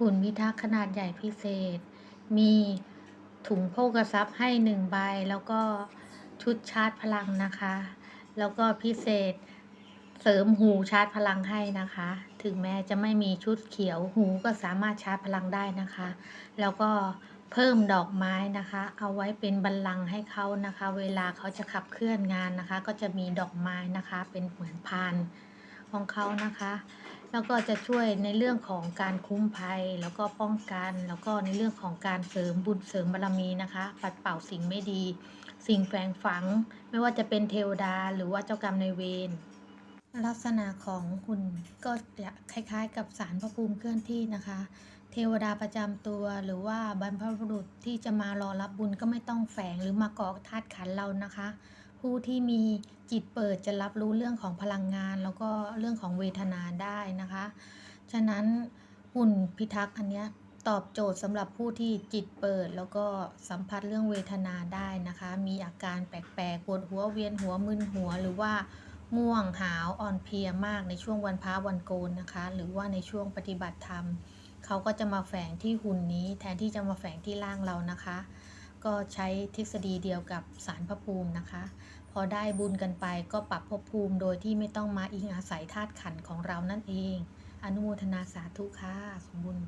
หุ่นพิทักษ์ขนาดใหญ่พิเศษ มีถุงโภคทรัพย์ให้หนึ่งใบ แล้วก็ชุดชาร์จพลังนะคะ แล้วก็พิเศษเสริมหูชาร์จพลังให้นะคะ ถึงแม้จะไม่มีชุดเขียวหูก็สามารถชาร์จพลังได้นะคะ แล้วก็เพิ่มดอกไม้นะคะ เอาไว้เป็นบัลลังก์ให้เขานะคะ เวลาเขาจะขับเคลื่อนงานนะคะ ก็จะมีดอกไม้นะคะ เป็นเหมือนพานของเขานะคะ แล้วก็จะช่วยในเรื่องของการคุ้มภัย แล้วก็ป้องกัน แล้วก็ในเรื่องของการเสริมบุญเสริมบารมีนะคะ ปัดเป่าสิ่งไม่ดี สิ่งแฝงฝัง ไม่ว่าจะเป็นเทวดาหรือว่าเจ้ากรรมนายเวร ลักษณะของหุ่นก็จะคล้ายๆ กับสารพระภูมิเคลื่อนที่นะคะ เทวดาประจำตัวหรือว่าบรรพบุรุษที่จะมารอรับบุญก็ไม่ต้องแฝงหรือมาเกาะธาตุขันเรานะคะ ผู้ที่มีจิตเปิดจะรับรู้เรื่องของพลังงาน แล้วก็เรื่องของเวทนาได้นะคะ ฉะนั้นหุ่นพิทักษ์อันเนี้ยตอบโจทย์สำหรับผู้ที่จิตเปิดแล้วก็สัมผัสเรื่องเวทนาได้นะคะ มีอาการแปลกๆปวดหัวเวียนหัวมึนหัวหรือว่า ง่วงหาวอ่อนเพลียมากในช่วงวันพระวันโกนนะคะ หรือว่าในช่วงปฏิบัติธรรมเขาก็จะมาแฝงที่หุ่นนี้แทนที่จะมาแฝงที่ร่างเรานะคะ ก็ใช้ทฤษฎีเดียวกับสารพระภูมินะคะ พอได้บุญกันไปก็ปรับภพภูมิโดยที่ไม่ต้องมาอิงอาศัยธาตุขันของเรานั่นเอง อนุโมทนาสาธุค่ะสมบุญ